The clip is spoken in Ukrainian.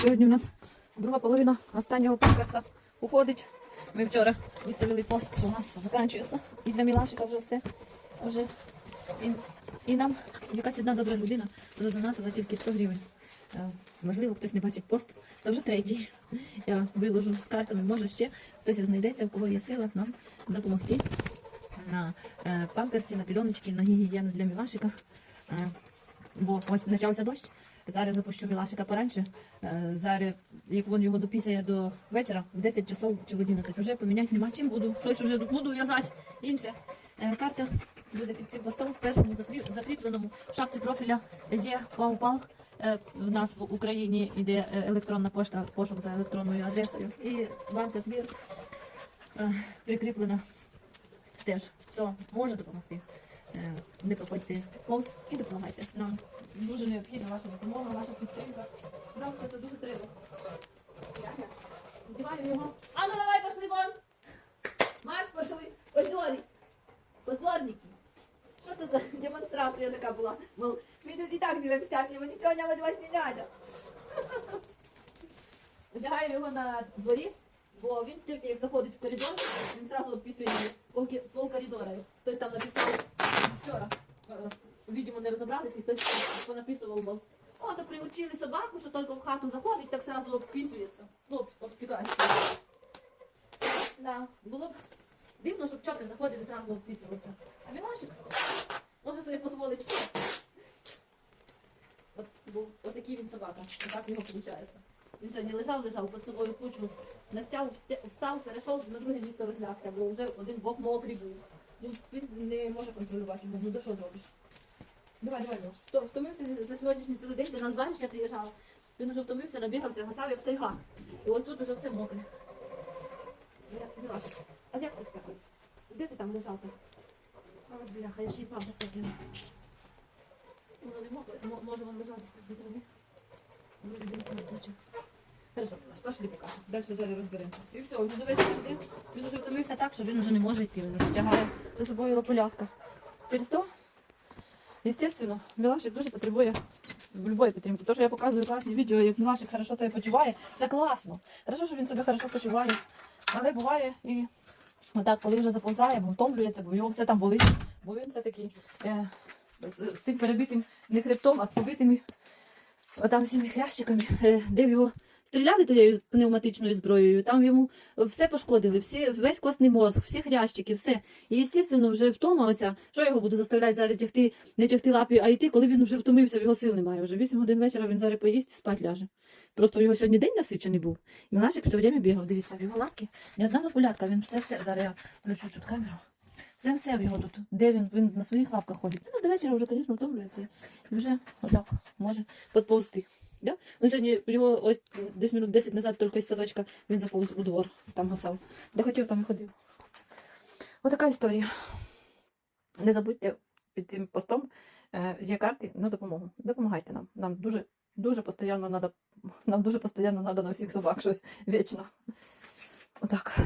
Сьогодні у нас друга половина останнього памперса уходить. Ми вчора виставили пост, що у нас закінчується. І для Мілашика вже все. Вже. І, і нам якась одна добра людина задонатила тільки 100 гривень. Е, Можливо, хтось не бачить пост. Це вже третій. Я виложу з картами, може ще хтось знайдеться, у кого є сила нам допомогти на е, памперсі, на пільоночки, на гігієну для Мілашика. Бо ось почався дощ. Зараз запущу Мілашика пораньше. Е, Зараз, як він його допісяє до вечора, в 10 часов чи в 11, вже поміняти нема чим буду. Щось вже буду в'язати інше. Е, Карта буде під цим постом в першому закріпленому в шапці профіля є пау-пал. Е, В нас в Україні йде електронна пошта, пошук за електронною адресою. І банка збір прикріплена теж. Хто може допомогти, не проходьте повз і допомагайте. Нам дуже необхідна ваша допомога, ваша підтримка. Нам це дуже треба. Вдіваю його. Ну давай пошли вон! Марш пошли! Позорі! Позорники! Що це за демонстрація така була? Мол, ми тут і так живемо стяжні, мені цього від вас не треба. Одягаю його на дворі, бо він тільки як заходить в коридор, він одразу описує пол, пол коридора. Хтось там написав вчора. е, Видимо, не розібралися, і о, то приучили собаку, що тільки в хату заходить, так сразу обписується. Ну, обтікається. Да, було б дивно, щоб чопи заходив і зразу обписувався. А Мілашик може собі дозволити. От, бо отакий він собака, отак його виходить. Він сьогодні лежав, лежав, під собою кучу настяв, встав, перейшов на друге місто розлягся, бо вже один бок мокрий був. Ну, він не може контролювати його, ну до що зробиш? Давай, давай, Леш. Хто втомився за- сьогоднішній цілий день, до нас бачиш, я приїжджала. Він вже втомився, набігався, гасав, як цейга. І ось тут уже все мокре. Я- Мілаш, а як це таке? Де ти там лежав? так? От бляха, я ще й памперс закину. Воно не мокре, Мо- може він лежав десь в траві. Вроде десь кучі. Хорошо, Маш, пошли пока. Далі зараз розберемося. І все, вже до вечора. Він вже втомився так, що він вже не може йти. Він розтягає за собою лополятка. Через то, звісно, Мілашик дуже потребує любої підтримки. То, що я показую класні відео, як Мілашик хорошо себе почуває, це класно. Хорошо, що він себе хорошо почуває. Але буває і отак, коли вже заповзає, бо втомлюється, бо його все там болить. Бо він все такий е, з, з тим перебитим не хребтом, а з побитими отам всіми хрящиками, е, де його стріляли тією пневматичною зброєю, там йому все пошкодили, всі, весь костний мозг, всі хрящики, все. І, звісно, вже втома що я його буду заставляти зараз тягти, не тягти лапі, а йти, коли він вже втомився, його сил немає. Вже 8 годин вечора він зараз поїсть і спать ляже. Просто його сьогодні день насичений був. І Мілашик все время бігав, дивіться, в його лапки. Ні одна лапулятка, він все, все, зараз я включу тут камеру. Все, все в його тут. Де він? Він на своїх лапках ходить. Ну, до вечора вже, звісно, втомлюється. І вже отак може підповзти. Да? Ну, сьогодні його ось десь минут 10 назад тільки із садочка він заповз у двор, там гасав. Де хотів, там і ходив. Отака історія. Не забудьте під цим постом е, є карти на допомогу. Допомагайте нам. Нам дуже, дуже постійно надо, нам дуже постійно надо на всіх собак щось вічно. Отак.